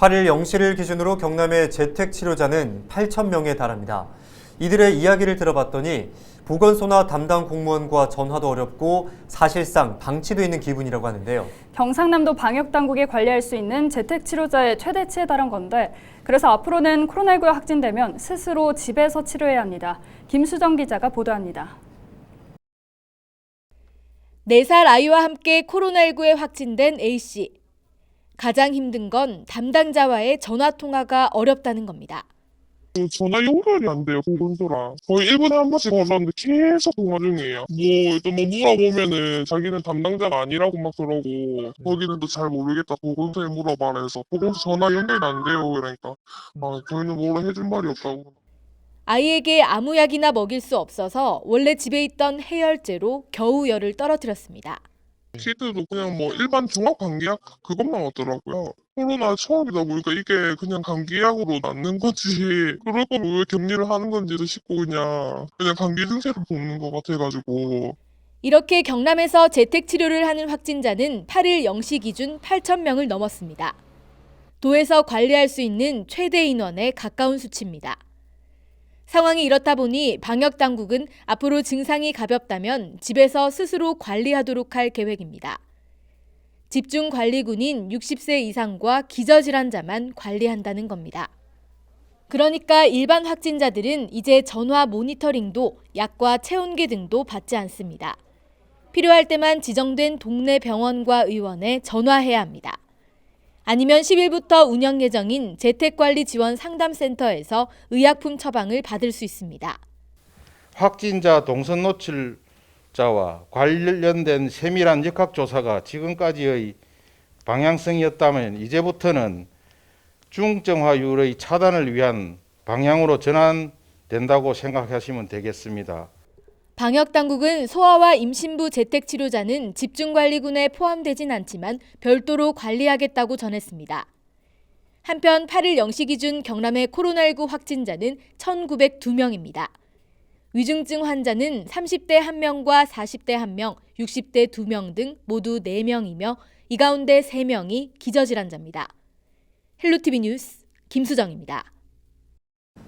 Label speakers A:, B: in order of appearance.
A: 8일 0시를 기준으로 경남의 재택 치료자는 8천 명에 달합니다. 이들의 이야기를 들어봤더니 보건소나 담당 공무원과 전화도 어렵고 사실상 방치돼 있는 기분이라고 하는데요.
B: 경상남도 방역 당국이 관리할 수 있는 재택 치료자의 최대치에 달한 건데 그래서 앞으로는 코로나19가 확진되면 스스로 집에서 치료해야 합니다. 김수정 기자가 보도합니다.
C: 4살 아이와 함께 코로나19에 확진된 A씨. 가장 힘든 건 담당자와의 전화 통화가 어렵다는 겁니다.
D: 그 전화 연결이 안 돼요, 보건소랑. 거의 1분에 한 번씩 걸었는데 계속 통화 중이에요. 뭐, 일단 뭐 물어보면은 자기는 담당자가 아니라고 막 그러고, 거기는 또 잘 모르겠다, 보건소에 물어봐라 해서, 보건소 전화 연결이 안 돼요, 그러니까. 아, 저희는 뭐라 해줄 말이 없다고.
C: 아이에게 아무 약이나 먹일 수 없어서 원래 집에 있던 해열제로 겨우 열을 떨어뜨렸습니다.
D: 키드도 그냥 뭐 일반 종합 감기약 그것만 얻더라고요. 코로나 처음이다 보니까 이게 그냥 감기약으로 낫는 건지 그럴 거면 왜 격리를 하는 건지도 싶고 그냥 그냥 감기 증세를 볶는 것 같아가지고
C: 이렇게 경남에서 재택 치료를 하는 확진자는 8일 0시 기준 8천 명을 넘었습니다. 도에서 관리할 수 있는 최대 인원에 가까운 수치입니다. 상황이 이렇다 보니 방역 당국은 앞으로 증상이 가볍다면 집에서 스스로 관리하도록 할 계획입니다. 집중 관리군인 60세 이상과 기저질환자만 관리한다는 겁니다. 그러니까 일반 확진자들은 이제 전화 모니터링도 약과 체온계 등도 받지 않습니다. 필요할 때만 지정된 동네 병원과 의원에 전화해야 합니다. 아니면 10일부터 운영 예정인 재택관리 지원 상담센터에서 의약품 처방을 받을 수 있습니다.
E: 확진자 동선 노출자와 관련된 세밀한 역학조사가 지금까지의 방향성이었다면 이제부터는 중증화율의 차단을 위한 방향으로 전환된다고 생각하시면 되겠습니다.
C: 방역 당국은 소아와 임신부 재택 치료자는 집중관리군에 포함되진 않지만 별도로 관리하겠다고 전했습니다. 한편 8일 0시 기준 경남의 코로나19 확진자는 1,902명입니다. 위중증 환자는 30대 1명과 40대 1명, 60대 2명 등 모두 4명이며 이 가운데 3명이 기저질환자입니다. 헬로티비 뉴스 김수정입니다.